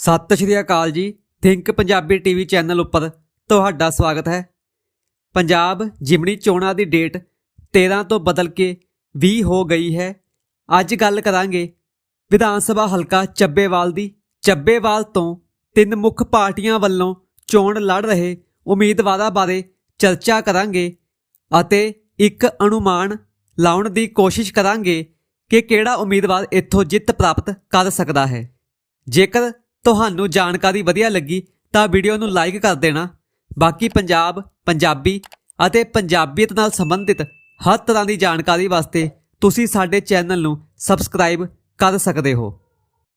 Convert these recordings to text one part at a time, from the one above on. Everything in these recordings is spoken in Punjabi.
ਸਤਿ ਸ਼੍ਰੀ ਅਕਾਲ ਜੀ ਥਿੰਕ ਪੰਜਾਬੀ ਟੀਵੀ ਚੈਨਲ ਉੱਪਰ ਤੁਹਾਡਾ ਸਵਾਗਤ ਹੈ। ਪੰਜਾਬ ਜਿਮਣੀ ਚੋਣਾਂ ਦੀ ਡੇਟ 13 ਤੋਂ ਬਦਲ ਕੇ 20 ਹੋ ਗਈ ਹੈ। ਅੱਜ ਗੱਲ ਕਰਾਂਗੇ ਵਿਧਾਨ ਸਭਾ ਹਲਕਾ ਚੱਬੇਵਾਲ ਦੀ। ਚੱਬੇਵਾਲ ਤੋਂ ਤਿੰਨ ਮੁੱਖ ਪਾਰਟੀਆਂ ਵੱਲੋਂ ਚੋਣ ਲੜ ਰਹੇ ਉਮੀਦਵਾਰਾਂ ਬਾਰੇ ਚਰਚਾ ਕਰਾਂਗੇ ਅਤੇ ਇੱਕ ਅਨੁਮਾਨ ਲਾਉਣ ਦੀ ਕੋਸ਼ਿਸ਼ ਕਰਾਂਗੇ ਕਿ ਕਿਹੜਾ ਉਮੀਦਵਾਰ ਇੱਥੋਂ ਜਿੱਤ ਪ੍ਰਾਪਤ ਕਰ ਸਕਦਾ ਹੈ। ਜੇਕਰ ਤੁਹਾਨੂੰ ਜਾਣਕਾਰੀ ਵਧੀਆ ਲੱਗੀ ਤਾਂ ਵੀਡੀਓ ਨੂੰ ਲਾਈਕ ਕਰ ਦੇਣਾ। ਬਾਕੀ ਪੰਜਾਬ, ਪੰਜਾਬੀ ਅਤੇ ਪੰਜਾਬੀਅਤ ਨਾਲ ਸੰਬੰਧਿਤ ਹਰ ਤਰ੍ਹਾਂ ਦੀ ਜਾਣਕਾਰੀ ਵਾਸਤੇ ਤੁਸੀਂ ਸਾਡੇ ਚੈਨਲ ਨੂੰ ਸਬਸਕ੍ਰਾਈਬ ਕਰ ਸਕਦੇ ਹੋ।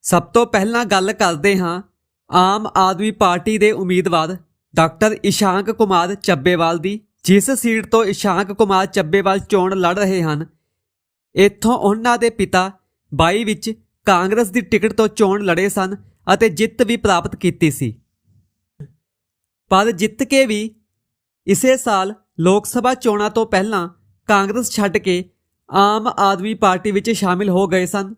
ਸਭ ਤੋਂ ਪਹਿਲਾਂ ਗੱਲ ਕਰਦੇ ਹਾਂ ਆਮ ਆਦਮੀ ਪਾਰਟੀ ਦੇ ਉਮੀਦਵਾਰ ਡਾਕਟਰ ਇਸ਼ਾਂਕ ਕੁਮਾਰ ਚੱਬੇਵਾਲ ਦੀ। ਜਿਸ ਸੀਟ ਤੋਂ ਇਸ਼ਾਂਕ ਕੁਮਾਰ ਚੱਬੇਵਾਲ ਚੋਣ ਲੜ ਰਹੇ ਹਨ, ਇੱਥੋਂ ਉਹਨਾਂ ਦੇ ਪਿਤਾ 22 ਵਿੱਚ ਕਾਂਗਰਸ ਦੀ ਟਿਕਟ ਤੋਂ ਚੋਣ ਲੜੇ ਸਨ ਅਤੇ ਜਿੱਤ ਵੀ ਪ੍ਰਾਪਤ ਕੀਤੀ ਸੀ। ਪਰ ਜਿੱਤ ਕੇ ਵੀ ਇਸੇ ਸਾਲ ਲੋਕ ਸਭਾ ਚੋਣਾਂ ਤੋਂ ਪਹਿਲਾਂ ਕਾਂਗਰਸ ਛੱਡ ਕੇ ਆਮ ਆਦਮੀ ਪਾਰਟੀ ਵਿੱਚ ਸ਼ਾਮਿਲ ਹੋ ਗਏ ਸਨ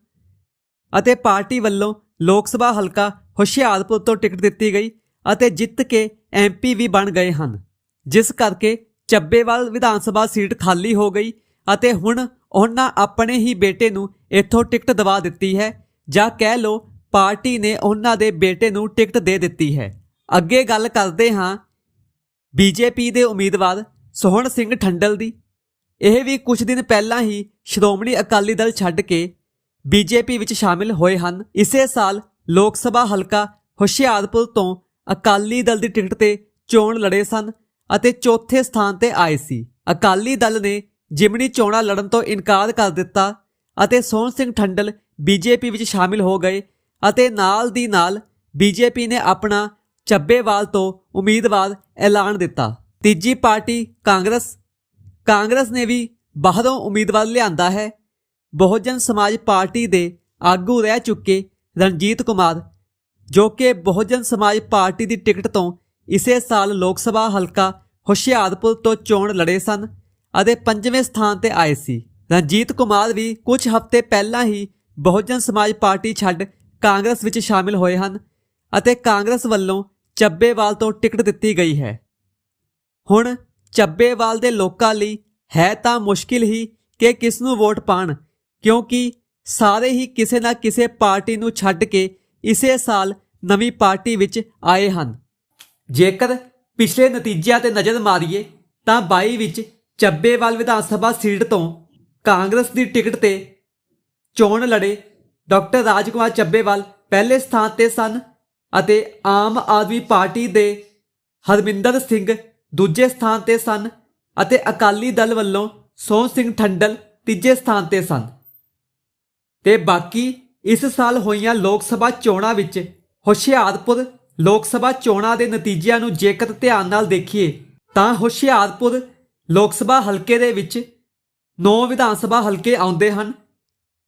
ਅਤੇ ਪਾਰਟੀ ਵੱਲੋਂ ਲੋਕ ਸਭਾ ਹਲਕਾ ਹੁਸ਼ਿਆਰਪੁਰ ਤੋਂ ਟਿਕਟ ਦਿੱਤੀ ਗਈ ਅਤੇ ਜਿੱਤ ਕੇ ਐਮਪੀ ਵੀ ਬਣ ਗਏ ਹਨ। ਜਿਸ ਕਰਕੇ ਚੱਬੇਵਾਲ ਵਿਧਾਨ ਸਭਾ ਸੀਟ ਖਾਲੀ ਹੋ ਗਈ ਅਤੇ ਹੁਣ ਉਹਨਾਂ ਆਪਣੇ ਹੀ ਬੇਟੇ ਨੂੰ ਇੱਥੋਂ ਟਿਕਟ ਦਵਾ ਦਿੱਤੀ ਹੈ ਜਾਂ ਕਹਿ ਲਓ ਪਾਰਟੀ ਨੇ ਉਹਨਾਂ ਦੇ ਬੇਟੇ ਨੂੰ ਟਿਕਟ ਦੇ ਦਿੱਤੀ ਹੈ। ਅੱਗੇ ਗੱਲ ਕਰਦੇ ਹਾਂ ਬੀਜੇਪੀ ਦੇ ਉਮੀਦਵਾਰ ਸੋਹਣ ਸਿੰਘ ਠੰਡਲ ਦੀ। ਇਹ ਵੀ ਕੁਝ ਦਿਨ ਪਹਿਲਾਂ ਹੀ ਸ਼੍ਰੋਮਣੀ ਅਕਾਲੀ ਦਲ ਛੱਡ ਕੇ ਬੀਜੇਪੀ ਵਿੱਚ ਸ਼ਾਮਿਲ ਹੋਏ ਹਨ। ਇਸੇ ਸਾਲ ਲੋਕ ਸਭਾ ਹਲਕਾ ਹੁਸ਼ਿਆਰਪੁਰ ਤੋਂ ਅਕਾਲੀ ਦਲ ਦੀ ਟਿਕਟ ਤੇ ਚੋਣ ਲੜੇ ਸਨ ਅਤੇ ਚੌਥੇ ਸਥਾਨ ਤੇ ਆਏ ਸੀ। ਅਕਾਲੀ ਦਲ ਨੇ ਜਿਮਣੀ ਚੋਣਾਂ ਲੜਨ ਤੋਂ ਇਨਕਾਰ ਕਰ ਦਿੱਤਾ ਅਤੇ ਸੋਹਣ ਸਿੰਘ ਠੰਡਲ ਬੀਜੇਪੀ ਵਿੱਚ ਸ਼ਾਮਿਲ ਹੋ ਗਏ ਅਤੇ ਨਾਲ ਦੀ ਨਾਲ ਬੀਜੇਪੀ ਨੇ ਆਪਣਾ ਚੱਬੇਵਾਲ ਤੋਂ ਉਮੀਦਵਾਰ ਐਲਾਨ ਦਿੱਤਾ। ਤੀਜੀ ਪਾਰਟੀ ਕਾਂਗਰਸ। ਕਾਂਗਰਸ ਨੇ ਵੀ ਬਾਹਰੋਂ ਉਮੀਦਵਾਰ ਲਿਆਂਦਾ ਹੈ। ਬਹੁਜਨ ਸਮਾਜ ਪਾਰਟੀ ਦੇ ਆਗੂ ਰਹਿ ਚੁੱਕੇ ਰਣਜੀਤ ਕੁਮਾਰ, ਜੋ ਕਿ ਬਹੁਜਨ ਸਮਾਜ ਪਾਰਟੀ ਦੀ ਟਿਕਟ ਤੋਂ ਇਸੇ ਸਾਲ ਲੋਕ ਸਭਾ ਹਲਕਾ ਹੁਸ਼ਿਆਰਪੁਰ ਤੋਂ ਚੋਣ ਲੜੇ ਸਨ ਅਤੇ ਪੰਜਵੇਂ ਸਥਾਨ ਤੇ ਆਏ ਸੀ। ਰਣਜੀਤ ਕੁਮਾਰ ਵੀ ਕੁਝ ਹਫ਼ਤੇ ਪਹਿਲਾਂ ਹੀ ਬਹੁਜਨ ਸਮਾਜ ਪਾਰਟੀ ਛੱਡ ਕਾਂਗਰਸ ਵਿੱਚ ਸ਼ਾਮਿਲ ਹੋਏ ਹਨ ਅਤੇ ਕਾਂਗਰਸ ਵੱਲੋਂ ਚੱਬੇਵਾਲ ਤੋਂ ਟਿਕਟ ਦਿੱਤੀ ਗਈ ਹੈ। ਹੁਣ ਚੱਬੇਵਾਲ ਦੇ ਲੋਕਾਂ ਲਈ ਹੈ ਤਾਂ ਮੁਸ਼ਕਿਲ ਹੀ ਕਿ ਕਿਸ ਨੂੰ ਵੋਟ ਪਾਣ, ਕਿਉਂਕਿ ਸਾਰੇ ਹੀ ਕਿਸੇ ਨਾ ਕਿਸੇ ਪਾਰਟੀ ਨੂੰ ਛੱਡ ਕੇ ਇਸੇ ਸਾਲ ਨਵੀਂ ਪਾਰਟੀ ਵਿੱਚ ਆਏ ਹਨ। ਜੇਕਰ ਪਿਛਲੇ ਨਤੀਜਿਆਂ ਤੇ ਨਜ਼ਰ ਮਾਰੀਏ, ਤਾਂ 22 ਵਿੱਚ ਚੱਬੇਵਾਲ ਵਿਧਾਨ ਸਭਾ ਸੀਟ ਤੋਂ ਕਾਂਗਰਸ ਦੀ ਟਿਕਟ ਤੇ ਚੋਣ ਲੜੇ ਡਾਕਟਰ ਰਾਜਕੁਮਾਰ ਚੱਬੇਵਾਲ ਪਹਿਲੇ ਸਥਾਨ ਤੇ ਸਨ ਅਤੇ ਆਮ ਆਦਮੀ ਪਾਰਟੀ ਦੇ ਹਰਮਿੰਦਰ ਸਿੰਘ ਦੂਜੇ ਸਥਾਨ ਤੇ ਸਨ ਅਤੇ ਅਕਾਲੀ ਦਲ ਵੱਲੋਂ ਸੋਹਣ ਸਿੰਘ ਠੰਡਲ ਤੀਜੇ ਸਥਾਨ ਤੇ ਸਨ। ਤੇ ਬਾਕੀ ਇਸ ਸਾਲ ਹੋਈਆਂ ਲੋਕ ਸਭਾ ਚੋਣਾਂ ਵਿੱਚ ਹੁਸ਼ਿਆਰਪੁਰ ਲੋਕ ਸਭਾ ਚੋਣਾਂ ਦੇ ਨਤੀਜਿਆਂ ਨੂੰ ਜੇਕਰ ਧਿਆਨ ਨਾਲ ਦੇਖੀਏ ਤਾਂ ਹੁਸ਼ਿਆਰਪੁਰ ਲੋਕ ਸਭਾ ਹਲਕੇ ਦੇ ਵਿੱਚ 9 ਵਿਧਾਨ ਸਭਾ ਹਲਕੇ ਆਉਂਦੇ ਹਨ,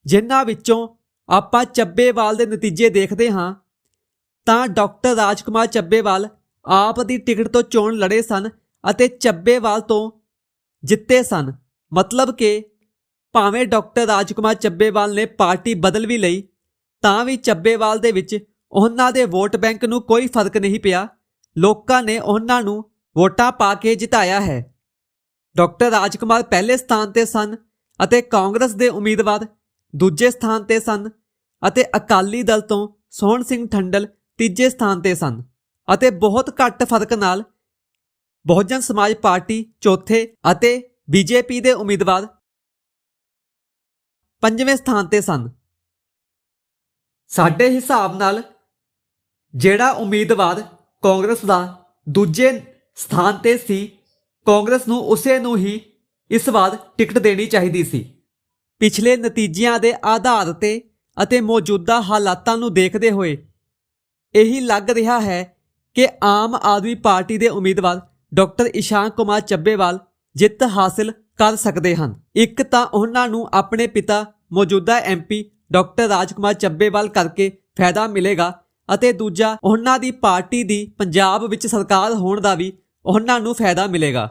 ਜਿਨ੍ਹਾਂ ਵਿੱਚੋਂ ਆਪਾਂ ਚੱਬੇਵਾਲ ਦੇ ਨਤੀਜੇ ਦੇਖਦੇ ਹਾਂ, ਤਾਂ ਡਾਕਟਰ ਰਾਜਕੁਮਾਰ ਚੱਬੇਵਾਲ ਆਪ ਦੀ ਟਿਕਟ ਤੋਂ ਚੋਣ ਲੜੇ ਸਨ ਅਤੇ ਚੱਬੇਵਾਲ ਤੋਂ ਜਿੱਤੇ ਸਨ। ਮਤਲਬ ਕਿ ਭਾਵੇਂ ਡਾਕਟਰ ਰਾਜਕੁਮਾਰ ਚੱਬੇਵਾਲ ਨੇ ਪਾਰਟੀ ਬਦਲ ਵੀ ਲਈ, ਤਾਂ ਵੀ ਚੱਬੇਵਾਲ ਦੇ ਵਿੱਚ ਉਹਨਾਂ ਦੇ ਵੋਟ ਬੈਂਕ ਨੂੰ ਕੋਈ ਫ਼ਰਕ ਨਹੀਂ ਪਿਆ। ਲੋਕਾਂ ਨੇ ਉਹਨਾਂ ਨੂੰ ਵੋਟਾਂ ਪਾ ਕੇ ਜਿਤਾਇਆ ਹੈ। ਡਾਕਟਰ ਰਾਜਕੁਮਾਰ ਪਹਿਲੇ ਸਥਾਨ ਤੇ ਸਨ ਅਤੇ ਕਾਂਗਰਸ ਦੇ ਉਮੀਦਵਾਰ ਦੂਜੇ ਸਥਾਨ ਤੇ ਸਨ ਅਤੇ ਅਕਾਲੀ ਦਲ ਤੋਂ ਸੋਹਣ ਸਿੰਘ ਠੰਡਲ ਤੀਜੇ ਸਥਾਨ ਤੇ ਸਨ ਅਤੇ ਬਹੁਤ ਘੱਟ ਫ਼ਰਕ ਨਾਲ ਬਹੁਜਨ ਸਮਾਜ ਪਾਰਟੀ ਚੌਥੇ ਅਤੇ ਬੀਜੇਪੀ ਦੇ ਉਮੀਦਵਾਰ ਪੰਜਵੇਂ ਸਥਾਨ ਤੇ ਸਨ। ਸਾਡੇ ਹਿਸਾਬ ਨਾਲ ਜਿਹੜਾ ਉਮੀਦਵਾਰ ਕਾਂਗਰਸ ਦਾ ਦੂਜੇ ਸਥਾਨ ਤੇ ਸੀ, ਕਾਂਗਰਸ ਨੂੰ ਉਸੇ ਨੂੰ ਹੀ ਇਸ ਵਾਰ ਟਿਕਟ ਦੇਣੀ ਚਾਹੀਦੀ ਸੀ। ਪਿਛਲੇ ਨਤੀਜਿਆਂ ਦੇ ਆਧਾਰ ਤੇ ਅਤੇ ਮੌਜੂਦਾ ਹਾਲਾਤਾਂ ਨੂੰ ਦੇਖਦੇ ਹੋਏ, ਇਹੀ ਲੱਗ ਰਿਹਾ ਹੈ ਕਿ ਆਮ ਆਦਮੀ ਪਾਰਟੀ ਦੇ ਉਮੀਦਵਾਰ ਡਾਕਟਰ ਇਸ਼ਾਂਕ ਕੁਮਾਰ ਚੱਬੇਵਾਲ ਜਿੱਤ ਹਾਸਲ ਕਰ ਸਕਦੇ ਹਨ। ਇੱਕ ਤਾਂ ਉਹਨਾਂ ਨੂੰ ਆਪਣੇ ਪਿਤਾ, ਮੌਜੂਦਾ ਐਮਪੀ ਡਾਕਟਰ ਰਾਜਕੁਮਾਰ ਚੱਬੇਵਾਲ ਕਰਕੇ ਫਾਇਦਾ ਮਿਲੇਗਾ ਅਤੇ ਦੂਜਾ ਉਹਨਾਂ ਦੀ ਪਾਰਟੀ ਦੀ ਪੰਜਾਬ ਵਿੱਚ ਸਰਕਾਰ ਹੋਣ ਦਾ ਵੀ ਉਹਨਾਂ ਨੂੰ ਫਾਇਦਾ ਮਿਲੇਗਾ।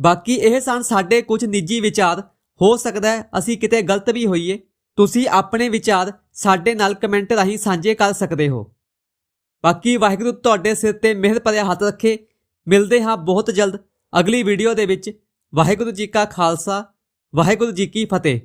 ਬਾਕੀ ਇਹ ਸਨ ਸਾਡੇ ਕੁਝ ਨਿੱਜੀ ਵਿਚਾਰ ਹੋ ਸਕਦਾ ਹੈ, ਅਸੀਂ ਕਿਤੇ ਗਲਤ ਵੀ ਹੋਈਏ। ਤੁਸੀਂ ਆਪਣੇ ਵਿਚਾਰ ਸਾਡੇ ਨਾਲ ਕਮੈਂਟ ਰਾਹੀਂ ਸਾਂਝੇ ਕਰ ਸਕਦੇ ਹੋ। ਬਾਕੀ ਵਾਹਿਗੁਰੂ ਤੁਹਾਡੇ ਸਿਰ ਤੇ ਮਿਹਰ ਭਰਿਆ ਹੱਥ ਰੱਖੇ। ਮਿਲਦੇ ਹਾਂ ਬਹੁਤ ਜਲਦ ਅਗਲੀ ਵੀਡੀਓ ਦੇ ਵਿੱਚ। ਵਾਹਿਗੁਰੂ ਜੀ ਕਾ ਖਾਲਸਾ, ਵਾਹਿਗੁਰੂ ਜੀ ਕੀ ਫਤਿਹ।